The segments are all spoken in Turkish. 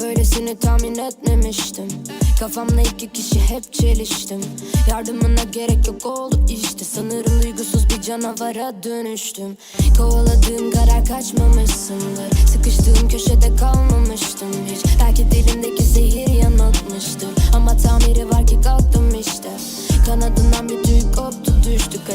Böylesini tahmin etmemiştim. Kafamla iki kişi hep çeliştim. Yardımına gerek yok oldu işte. Sanırım duygusuz bir canavara dönüştüm. Kovaladığım karar kaçmamışsındır. Sıkıştığım köşede kalmamıştım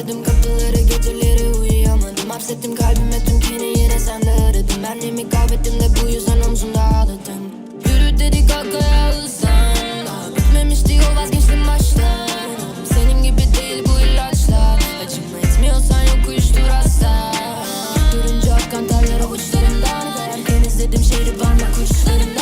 Kilitledim kapıları geceleri uyuyamadım. Hapsettim kalbime tüm kini yine sende aradım Benliğimi kaybettim de bu yüzden omzumda ağladım Yürü dedi kalk ayağa uzan Daha vazgeçtim baştan. Senin gibi değil bu ilaçlar. Acıma etmiyorsan yok uyuştur asla. Durunca akan terler avuçlarımdan. Erken izledim şehri parmak uçlarımdan